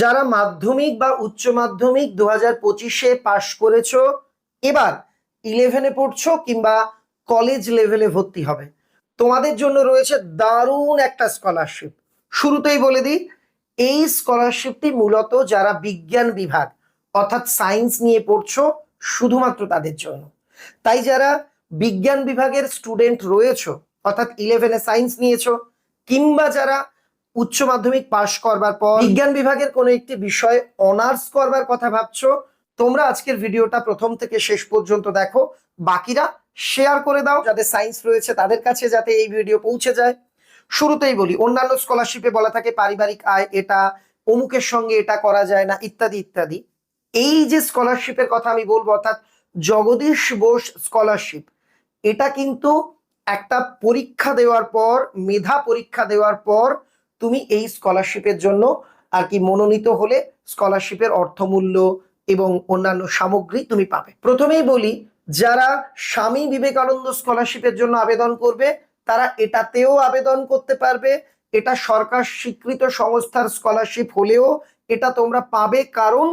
যারা মাধ্যমিক বা উচ্চ মাধ্যমিক দু হাজার পঁচিশে পাশ করেছ, এবার ইলেভেনে পড়ছো কিংবা কলেজ লেভেলে ভর্তি হবে। তোমাদের জন্য রয়েছে দারুণ একটা স্কলারশিপ শুরুতেই বলে দিই, এই স্কলারশিপটি মূলত যারা বিজ্ঞান বিভাগ, অর্থাৎ সায়েন্স নিয়ে পড়ছো, শুধুমাত্র তাদের জন্য। তাই যারা বিজ্ঞান বিভাগের স্টুডেন্ট রয়েছো, অর্থাৎ ইলেভেনে সায়েন্স নিয়েছো, কিংবা যারা উচ্চ মাধ্যমিক পাশ করবার পর বিজ্ঞান বিভাগের কোনো একটি বিষয় অনার্স করবার কথা ভাবছ? তোমরা আজকের ভিডিওটা প্রথম থেকে শেষ পর্যন্ত দেখো। বাকিরা শেয়ার করে দাও। যাদের সায়েন্স রয়েছে তাদের কাছে যাতে এই ভিডিও পৌঁছে যায়। শুরুতেই বলি, অন্যান্য স্কলারশিপে বলা থাকে পারিবারিক আয় এটা, অমুকের সঙ্গে এটা করা যায় না, ইত্যাদি ইত্যাদি। এই যে স্কলারশিপের কথা আমি বলব, অর্থাৎ জগদীশ বোস স্কলারশিপ এটা কিন্তু একটা পরীক্ষা দেওয়ার পর, মেধা পরীক্ষা দেওয়ার পর তুমি এই স্কলারশিপের জন্য আর কি মনোনীত হলে স্কলারশিপের অর্থমূল্য এবং অন্যান্য সামগ্রী তুমি পাবে। প্রথমেই বলি, যারা স্বামী বিবেকানন্দ স্কলারশিপের জন্য আবেদন করবে, তারা এটাতেও আবেদন করতে পারবে। এটা সরকার স্বীকৃত সংস্থার স্কলারশিপ হলেও এটা তোমরা পাবে, কারণ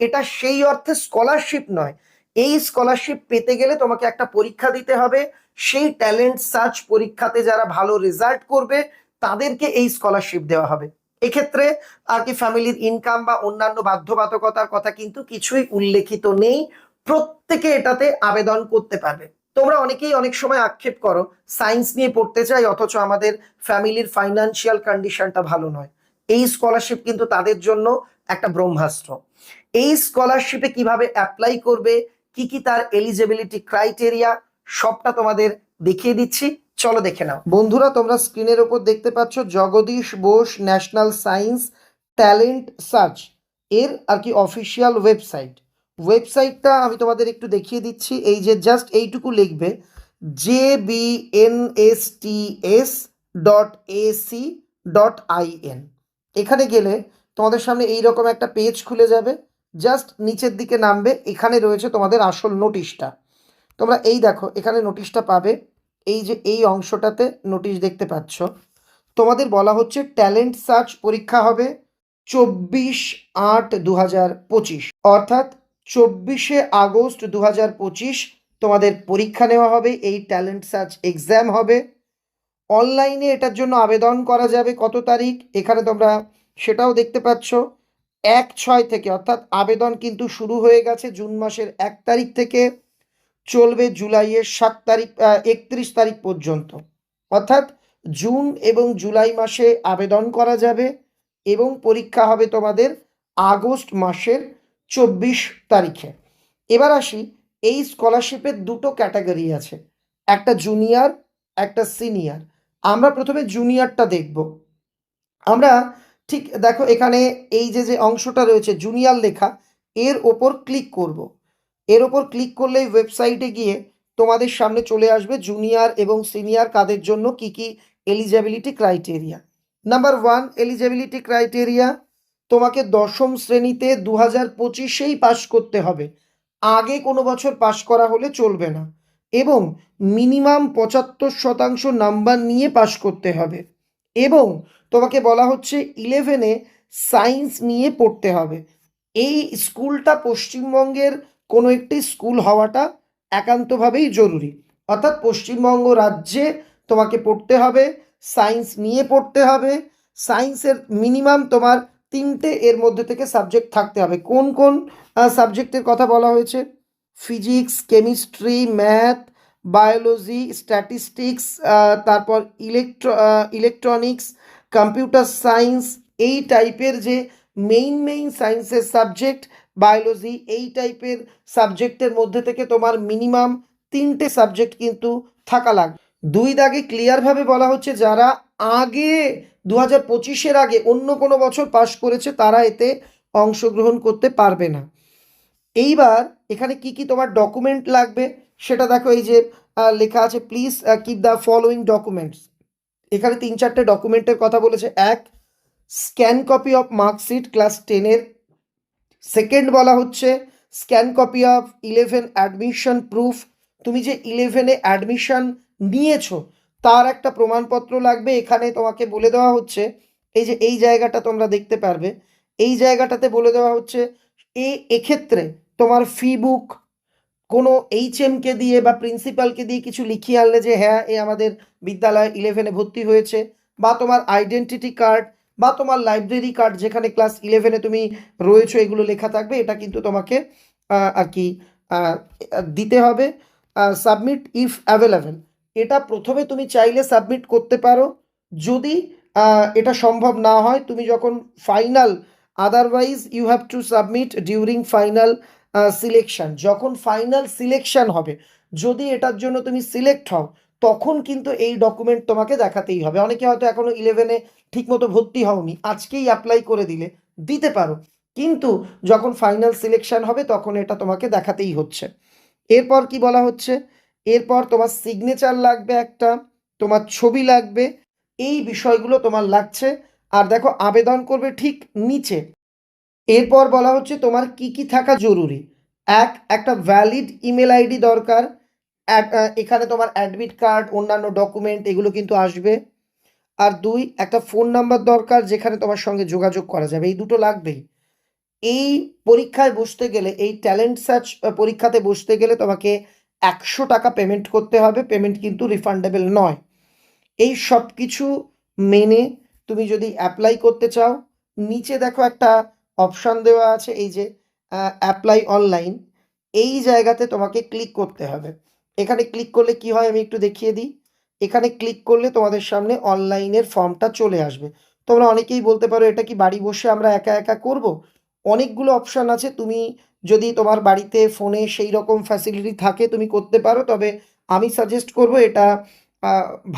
এটা সেই অর্থে স্কলারশিপ নয়। এই স্কলারশিপ পেতে গেলে তোমাকে একটা পরীক্ষা দিতে হবে। সেই ট্যালেন্ট সার্চ পরীক্ষাতে যারা ভালো রেজাল্ট করবে তাদেরকে এই স্কলারশিপ দেওয়া হবে। এক্ষেত্রে আর কি ফ্যামিলির ইনকাম বা অন্যান্য বাধ্যবাধকতার কথা কিন্তু কিছুই উল্লেখিত নেই। প্রত্যেকে এটাতে আবেদন করতে পারবে। তোমরা অনেকেই অনেক সময় আক্ষেপ করো সায়েন্স নিয়ে পড়তে চাই অথচ আমাদের ফ্যামিলির ফাইনান্সিয়াল কন্ডিশনটা ভালো নয়। এই স্কলারশিপ কিন্তু তাদের জন্য একটা ব্রহ্মাস্ত্র। এই স্কলারশিপে কীভাবে অ্যাপ্লাই করবে, কি কি তার এলিজিবিলিটি ক্রাইটেরিয়া সবটা তোমাদের দেখিয়ে দিচ্ছি। চলো দেখে নাও। বন্ধুরা, তোমরা স্ক্রিনের ওপর দেখতে পাচ্ছ Jagadish Bose national science talent search. এর আর কি অফিসিয়াল ওয়েবসাইট। ওয়েবসাইটটা আমি তোমাদের একটু দেখিয়ে দিচ্ছি। এই যে জাস্ট এইটুকু লিখবে J B N S T S dot A C dot I N এখানে গেলে তোমাদের সামনে এই রকম একটা পেজ খুলে যাবে। জাস্ট নিচের দিকে নামবে, এখানে রয়েছে তোমাদের আসল নোটিশটা তোমরা এই দেখো, এখানে নোটিশটা পাবে। এই যে এই অংশটাতে নোটিশ দেখতে পাচ্ছ। তোমাদের বলা হচ্ছে ট্যালেন্ট সার্চ পরীক্ষা হবে চব্বিশ আট দু হাজার পঁচিশ। অর্থাৎ চব্বিশে আগস্ট দু হাজার পঁচিশ তোমাদের পরীক্ষা নেওয়া হবে, এই ট্যালেন্ট সার্চ এক্সাম হবে। অনলাইনে এটার জন্য আবেদন করা যাবে কত তারিখ, এখানে তোমরা সেটাও দেখতে পাচ্ছ। এক ছয় থেকে, অর্থাৎ আবেদন কিন্তু শুরু হয়ে গেছে জুন মাসের এক তারিখ থেকে। চলবে জুলাইয়ের সাত তারিখ একত্রিশ তারিখ পর্যন্ত। অর্থাৎ জুন এবং জুলাই মাসে আবেদন করা যাবে এবং পরীক্ষা হবে তোমাদের আগস্ট মাসের চব্বিশ তারিখে। এবার আসি, এই স্কলারশিপের দুটো ক্যাটাগরি আছে, একটা জুনিয়র একটা সিনিয়র আমরা প্রথমে জুনিয়রটা দেখব। আমরা ঠিক, দেখো এখানে এই যে যে অংশটা রয়েছে জুনিয়র লেখা, এর ওপর ক্লিক করব। এর ওপর ক্লিক করলে ওয়েবসাইটে গিয়ে তোমাদের সামনে চলে আসবে জুনিয়র এবং সিনিয়র কাদের জন্য কি কি eligibility criteria number one eligibility criteria তোমাকে দশম শ্রেণীতে দু হাজার পঁচিশেই পাশ করতে হবে। আগে কোনো বছর পাশ করা হলে চলবে না। এবং মিনিমাম পঁচাত্তর শতাংশ নাম্বার নিয়ে পাশ করতে হবে। এবং তোমাকে বলা হচ্ছে ইলেভেনে সায়েন্স নিয়ে পড়তে হবে। এই স্কুলটা পশ্চিমবঙ্গের কোনো একটি স্কুল হওয়াটা একান্তভাবেই জরুরি। অর্থাৎ পশ্চিমবঙ্গ রাজ্যে তোমাকে পড়তে হবে, সায়েন্স নিয়ে পড়তে হবে, সায়েন্সের মিনিমাম তোমার তিনটে এর মধ্যে থেকে সাবজেক্ট থাকতে হবে। কোন কোন সাবজেক্টের কথা বলা হয়েছে? Physics, chemistry, math, biology, statistics তারপর ইলেকট্র ইলেকট্রনিক্স, কম্পিউটার সায়েন্স, এই টাইপের যে মেইন মেইন সায়েন্সের সাবজেক্ট বায়োলজি এই টাইপের সাবজেক্টের মধ্যে থেকে তোমার মিনিমাম তিনটে সাবজেক্ট কিন্তু থাকা লাগবে। দুই দাগে ক্লিয়ারভাবে বলা হচ্ছে যারা আগে দু হাজার পঁচিশের আগে অন্য কোনো বছর পাশ করেছে তারা এতে অংশগ্রহণ করতে পারবে না। এইবার এখানে কি কি তোমার ডকুমেন্ট লাগবে সেটা দেখো এই যে লেখা আছে please keep the following documents এখানে তিন চারটে ডকুমেন্টের কথা বলেছে। এক scan copy of marksheet class টেনের সেকেন্ড বলা হচ্ছে scan copy of eleven admission proof তুমি যে ইলেভেনে অ্যাডমিশন নিয়েছো, তার একটা প্রমাণপত্র লাগবে। এখানে তোমাকে বলে দেওয়া হচ্ছে, এই যে এই জায়গাটা তোমরা দেখতে পারবে, এই জায়গাটাতে বলে দেওয়া হচ্ছে, এ এক্ষেত্রে তোমার ফি বুক কোনো এইচএমকে দিয়ে বা প্রিন্সিপালকে দিয়ে কিছু লিখিয়ে আনলে যে হ্যাঁ এ আমাদের বিদ্যালয় ইলেভেনে ভর্তি হয়েছে, বা তোমার আইডেন্টিটি কার্ড বা তোমার লাইব্রেরি কার্ড যেখানে ক্লাস ইলেভেনে তুমি রয়েছো, এগুলো লেখা থাকবে, এটা কিন্তু তোমাকে আর কি দিতে হবে। সাবমিট ইফ অ্যাভেলেবেল এটা প্রথমে তুমি চাইলে সাবমিট করতে পারো। যদি এটা সম্ভব না হয়, তুমি যখন final otherwise you have to submit during final selection যখন ফাইনাল সিলেকশান হবে, যদি এটার জন্য তুমি সিলেক্ট হও তখন কিন্তু এই ডকুমেন্ট তোমাকে দেখাতেই হবে। অনেকে হয়তো এখনও ইলেভেনে ঠিকমতো ভর্তি হওনি, আজকেই অ্যাপ্লাই করে দিলে, দিতে পারো। কিন্তু যখন ফাইনাল সিলেকশন হবে, তখন এটা তোমাকে দেখাতেই হচ্ছে। এরপর কি বলা হচ্ছে? এরপর তোমার সিগনেচার লাগবে একটা, তোমার ছবি লাগবে, এই বিষয়গুলো তোমার লাগছে। আর দেখো, আবেদন করবে ঠিক নিচে। এরপর বলা হচ্ছে তোমার কি কি থাকা জরুরি? এক, একটা ভ্যালিড ইমেল আইডি দরকার। এখানে তোমার অ্যাডমিট কার্ড অন্যান্য ডকুমেন্ট এগুলো কিন্তু আসবে। আর দুই, একটা ফোন নাম্বার দরকার যেখানে তোমার সঙ্গে যোগাযোগ করা যাবে। এই দুটো লাগবেই। এই পরীক্ষায় বসতে গেলে, এই ট্যালেন্ট সার্চ পরীক্ষাতে বসতে গেলে তোমাকে একশো টাকা পেমেন্ট করতে হবে। পেমেন্ট কিন্তু রিফান্ডেবল নয়। এই সব কিছু মেনে তুমি যদি অ্যাপ্লাই করতে চাও, নিচে দেখো একটা অপশান দেওয়া আছে, এই যে অ্যাপ্লাই অনলাইন এই জায়গাতে তোমাকে ক্লিক করতে হবে। এখানে ক্লিক করলে কি হয় আমি একটু দেখিয়ে দিই। এখানে ক্লিক করলে তোমাদের সামনে অনলাইনের ফর্মটা চলে আসবে। তোমরা অনেকেই বলতে পারো, এটা কি বাড়ি বসে আমরা একা একা করব? অনেকগুলো অপশান আছে। তুমি যদি তোমার বাড়িতে ফোনে সেই রকম ফ্যাসিলিটি থাকে, তুমি করতে পারো। তবে আমি সাজেস্ট করব এটা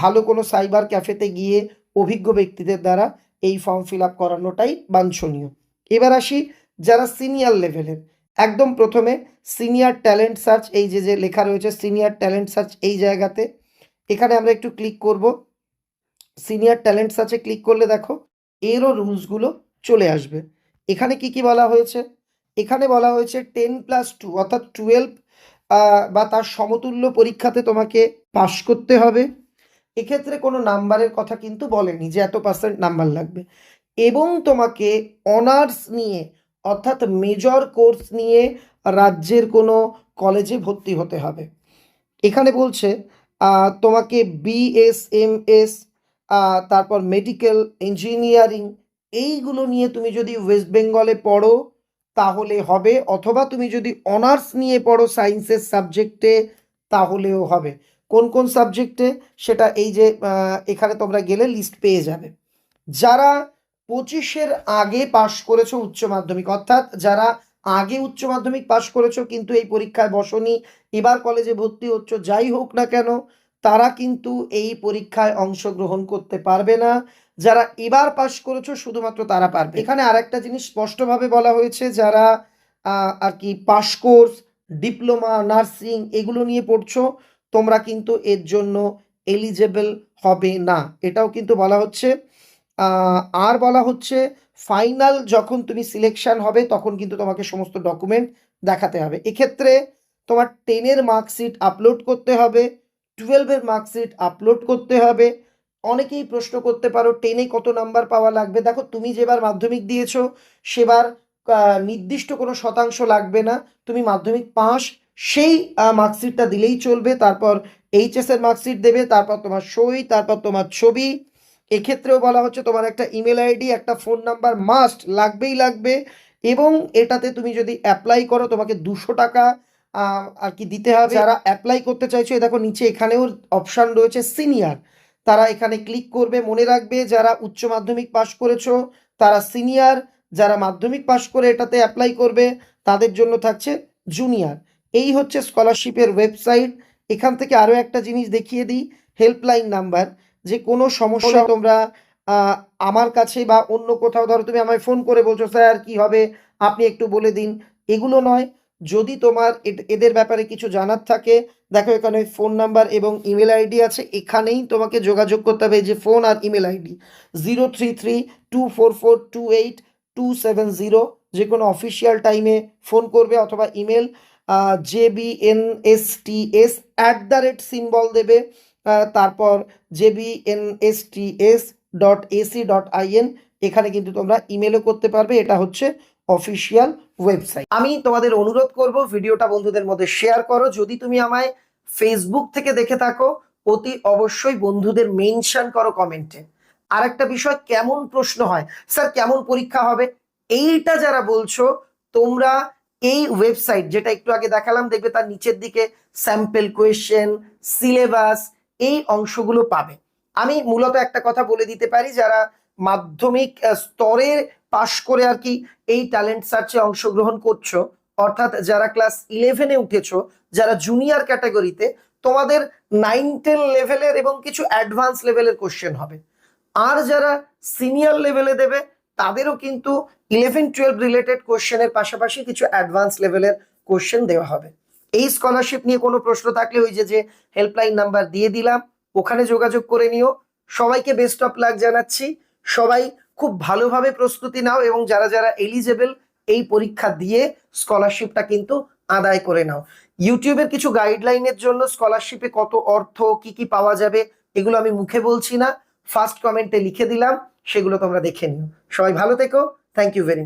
ভালো কোনো সাইবার ক্যাফেতে গিয়ে অভিজ্ঞ ব্যক্তিদের দ্বারা এই ফর্ম ফিল আপ করানোটাই বাঞ্ছনীয়। এবার আসি যারা সিনিয়র লেভেলের একদম প্রথমে সিনিয়র ট্যালেন্ট সার্চ, এই যে যে লেখা রয়েছে সিনিয়র ট্যালেন্ট সার্চ এই জায়গাতে। এখানে আমরা একটু ক্লিক করব। সিনিয়র ট্যালেন্ট সার্চে ক্লিক করলে দেখো এরও রুলসগুলো চলে আসবে। এখানে কি কি বলা হয়েছে? এখানে বলা হয়েছে টেন প্লাস টু, অর্থাৎ টুয়েলভ বা তার সমতুল্য পরীক্ষাতে তোমাকে পাশ করতে হবে। এক্ষেত্রে কোনো নাম্বারের কথা কিন্তু বলেনি যে এত পার্সেন্ট নাম্বার লাগবে। এবং তোমাকে অনার্স নিয়ে অর্থাৎ মেজর কোর্স নিয়ে রাজ্যের কোনো কলেজে ভর্তি হতে হবে। এখানে বলছে তোমাকে বিএসএমএস তারপর মেডিকেল ইঞ্জিনিয়ারিং এইগুলো নিয়ে তুমি যদি ওয়েস্ট বেঙ্গলে পড়ো, তাহলে হবে, অথবা তুমি যদি অনার্স নিয়ে পড়ো সায়েন্সের সাবজেক্টে তাহলেও হবে। কোন কোন সাবজেক্টে সেটা এই যে এখানে তোমরা গেলে লিস্ট পেয়ে যাবে। যারা পঁচিশের আগে পাশ করেছ উচ্চ মাধ্যমিক। অর্থাৎ যারা আগে উচ্চ মাধ্যমিক পাশ করেছ কিন্তু এই পরীক্ষায় বসনি, এবার কলেজে ভর্তি হচ্ছ, যাই হোক না কেন, তারা কিন্তু এই পরীক্ষায় অংশগ্রহণ করতে পারবে না। যারা এবার পাশ করেছ, শুধুমাত্র তারা পারবে। এখানে আরেকটা জিনিস স্পষ্টভাবে বলা হয়েছে, যারা আর কি পাশ কোর্স, ডিপ্লোমা, নার্সিং এগুলো নিয়ে পড়ছো, তোমরা কিন্তু এর জন্য এলিজেবল হবে না। এটাও কিন্তু বলা হচ্ছে। আর বলা হচ্ছে ফাইনাল যখন তুমি সিলেকশন হবে, তখন কিন্তু তোমাকে সমস্ত ডকুমেন্ট দেখাতে হবে। এক্ষেত্রে তোমার টেনের মার্কশিট আপলোড করতে হবে টুয়েলভের মার্কশিট আপলোড করতে হবে। অনেকেই প্রশ্ন করতে পারো টেনে কত নাম্বার পাওয়া লাগবে? দেখো, তুমি যেবার মাধ্যমিক দিয়েছ, সেবার নির্দিষ্ট কোনো শতাংশ লাগবে না। তুমি মাধ্যমিক পাস, সেই মার্কশিটটা দিলেই চলবে। তারপর এইচএসের মার্কশিট দেবে, তারপর তোমার সই, তারপর তোমার ছবি এক্ষেত্রেও বলা হচ্ছে তোমার একটা ইমেল আইডি একটা ফোন নাম্বার মাস্ট লাগবেই লাগবে। এবং এটাতে তুমি যদি অ্যাপ্লাই করো, তোমাকে দুশো টাকা আর কি দিতে হবে। যারা অ্যাপ্লাই করতে চাইছো, এই দেখো নিচে এখানেও অপশান রয়েছে সিনিয়র তারা এখানে ক্লিক করবে, মনে রাখবে যারা উচ্চ মাধ্যমিক পাশ করেছ, তারা সিনিয়র যারা মাধ্যমিক পাশ করে এটাতে অ্যাপ্লাই করবে, তাদের জন্য থাকছে জুনিয়র এই হচ্ছে স্কলারশিপের ওয়েবসাইট এখান থেকে আরও একটা জিনিস দেখিয়ে দিই হেল্পলাইন নাম্বার যে কোনো সমস্যা তোমরা আমার কাছে বা অন্য কোথাও ধরো তুমি আমায় ফোন করে বলছো স্যার কি হবে? আপনি একটু বলে দিন। এগুলো নয়। যদি তোমার এদের ব্যাপারে কিছু জানার থাকে দেখো এখানে ফোন নাম্বার এবং ইমেল আইডি আছে। এখানেই তোমাকে যোগাযোগ করতে হবে যে ফোন আর email ID zero three three two four four two eight two seven zero যে কোনো অফিসিয়াল টাইমে ফোন করবে অথবা email J B N S T S at the rate symbol দেবে। তারপর J B N S T S dot A C dot I N এখানে কিন্তু তোমরা ইমেলও করতে পারবে, এটা হচ্ছে অফিসিয়াল ওয়েবসাইট আমি তোমাদের অনুরোধ করব, ভিডিওটা বন্ধুদের মধ্যে শেয়ার করো। যদি তুমি আমায় ফেসবুক থেকে দেখে থাকো, অতি অবশ্যই বন্ধুদের মেনশন করো কমেন্টে আর একটা বিষয়, কেমন প্রশ্ন হয়? স্যার, কেমন পরীক্ষা হবে? এইটা যারা বলছো, তোমরা এই ওয়েবসাইট যেটা একটু আগে দেখালাম, দেখবে তার নিচের দিকে স্যাম্পেল কোয়েশ্চেন সিলেবাস এই অংশগুলো পাবে। আমি মূলত একটা কথা বলে দিতে পারি, যারা মাধ্যমিক স্তরে পাশ করে আর কি এই ট্যালেন্ট সার্চে অংশগ্রহণ করছ, অর্থাৎ যারা ক্লাস ইলেভেনে উঠেছো, যারা জুনিয়র ক্যাটাগরিতে তোমাদের নাইন টেন লেভেলের এবং কিছু অ্যাডভান্স লেভেলের কোশ্চেন হবে। আর যারা সিনিয়র লেভেলে দেবে, তাদেরও কিন্তু ইলেভেন টুয়েলভ রিলেটেড কোশ্চেনের পাশাপাশি কিছু অ্যাডভান্স লেভেলের কোশ্চেন দেওয়া হবে। এই স্কলারশিপ নিয়ে কোনো প্রশ্ন থাকলে ওই যে যে হেল্পলাইন নাম্বার দিয়ে দিলাম, ওখানে যোগাযোগ করে নিও। সবাইকে বেস্ট অফ লাক জানাচ্ছি। সবাই খুব ভালোভাবে প্রস্তুতি নাও এবং যারা যারা এলিজেবল এই পরীক্ষা দিয়ে স্কলারশিপটা কিন্তু আদায় করে নাও। ইউটিউবের কিছু গাইডলাইনের জন্য স্কলারশিপে কত অর্থ, কি কি পাওয়া যাবে, এগুলো আমি মুখে বলছি না। ফার্স্ট কমেন্টে লিখে দিলাম, সেগুলো তোমরা দেখে নিও। সবাই ভালো থেকো। Thank you very much